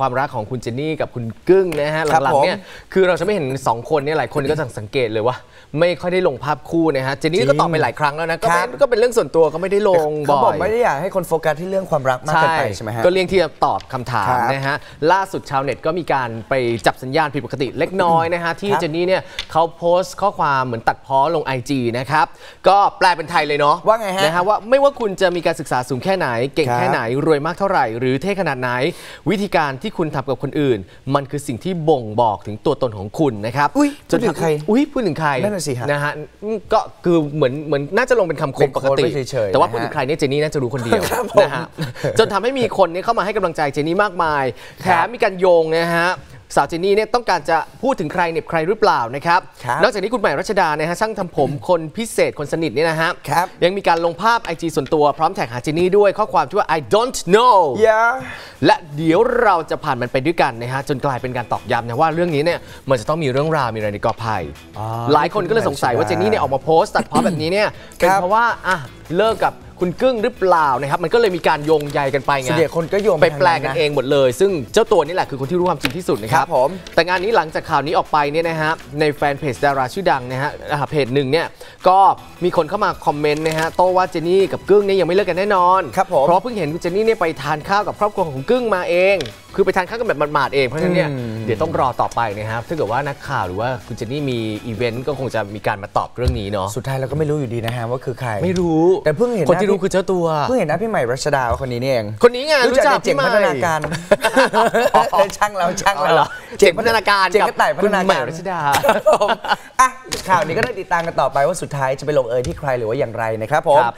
ความรักของคุณเจนนี่กับคุณกึ้งนะฮะครับหลังผมๆเนี่ยคือเราจะไม่เห็นสองคนเนี่ยหลายคนก็จะสังเกตเลยว่า ไม่ค่อยได้ลงภาพคู่นะฮะเจนนี่ก็ตอบไปหลายครั้งแล้วนะก็ครัเป็บนก็เป็นเรื่องส่วนตัวก็ไม่ได้ลงเขาบอกบ่ไม่อยได้อยากให้คนโฟกัสที่เรื่องความรักมากเกินไปใช่ไหมฮะก็เลี่ยงที่จะตอบคำถามครับนะฮะล่าสุดชาวเน็ตก็มีการไปจับสัญญาณผิดปกติเล็กน้อยนะฮะที่ครับเจนนี่เนี่ยเขาโพสต์ข้อความเหมือนตัดพ้อลง IG นะครับก็แปลเป็นไทยเลยเนาะว่าไงฮะนะฮะว่าไม่ว่าคุณจะมีการศึกษาสูงแค่ไหน เก่งครับแค่ไหนรวยมากเท่าไหร่ หรือเท่ขนาดไหนวิธีการที่คุณทำกับคนอื่น มันคือสิ่งที่บ่งบอกถึงตัวตนของคุณนะครับอุ๊ยจนพูดถึงใครอุ้ยพูดถึงใครนั่นน่ะสิฮะนะฮะอืมก็คือเหมือนเหมือนน่าจะลงเป็นคำคเป็มนปกติโค้ดไว้เฉยๆแต่ว่านะฮะพูดถึงใครเนี่ยเจนนี่น่าจะรู้คนเดียวครับผมนะฮะจนทำให้มีคนเนี่ยเข้ามาให้กำลังใจเจนนี่มากมายแถมมีการโยงนะฮะ สาวเจนนี่เนี่ยต้องการจะพูดถึงใครเหน็บใครหรือเปล่านะครับครับ นอกจากนี้คุณใหม่รัชดานะฮะช่างทำผมคนพิเศษคนสนิทเนี่ยนะฮะครับยังมีการลงภาพ IG ส่วนตัวพร้อมแท็กหาเจนนี่ด้วยข้อความที่ว่า I don't know อย่าและเดี๋ยวเราจะผ่านมันไปด้วยกันนะฮะจนกลายเป็นการตอกย้ำนะว่าเรื่องนี้เนี่ยมันจะต้องมีเรื่องราวมีอะไรในกอไผ่อ๋อหลายคนก็เลยสงสัยว่าเจนนี่เนี่ยออกมาโพสต์ตัดเพาะแบบนี้เนี่ยเป็นครับเพราะว่าอะเลิกกับ คุณกึ้งหรือเปล่านะครับมันก็เลยมีการโยงใยกันไปไงส่วนใหญ่คนก็โยงไปทาแปลกันะ เองหมดเลย ซึ่งเจ้าตัวนี่แหละคือคนที่รู้ความจริงที่สุดนะครับ ครับผม แต่งานนี้หลังจากข่าวนี้ออกไปเนี่ยนะฮะในแฟนเพจดาราชื่อดังนะฮะอ่าเพจหนึ่งเนี่ยก็มีคนเข้ามาคอมเมนต์นะฮะโต้ว่าเจนนี่กับกึ้งเนี่ยยังไม่เลิกกันแน่นอน ครับผมเพราะเพิ่งเห็นคุณเจนนี่เนี่ยไปทานข้าวกับครอบครัวของกึ้งมาเองคือไปทานข้าวกันแบบหมาดๆเองเพราะฉะนั้นเนี่ยอืมเดี๋ยวต้องรอต่อไปนะครับถ้าเกิดว่านักข่าวหรือว่าคุณเจนนี่มีอีเวนต์ก็คงจะมีการมาตอบเรื่องนี้เนาะสุดท้ายเราก็ไม่รู้อยู่ดีนะฮะว่าคือใครไม่รู้แต่เพิ่งเห็นคนที่หน้ารู้คือเจ้าตัวเพิ่งเห็นหน้าพี่ใหม่รัชดาว่าคนนี้นี่เองคนนี้ไงรู้จักในเจ๋งพี่พัฒนาการอ๋อเลยช่างเราช่างอ๋อเหรเราอเจ๋งพัฒนาการเจ๋งกับกระต่ายพัฒนาคุณใหม่การรัชดาครับผมอะข่าวนี้ก็ได้ติดตามกันต่อไปว่าสุดท้ายจะไปลงเอยที่ใครหรือว่าอย่างไรนะครับผมครับ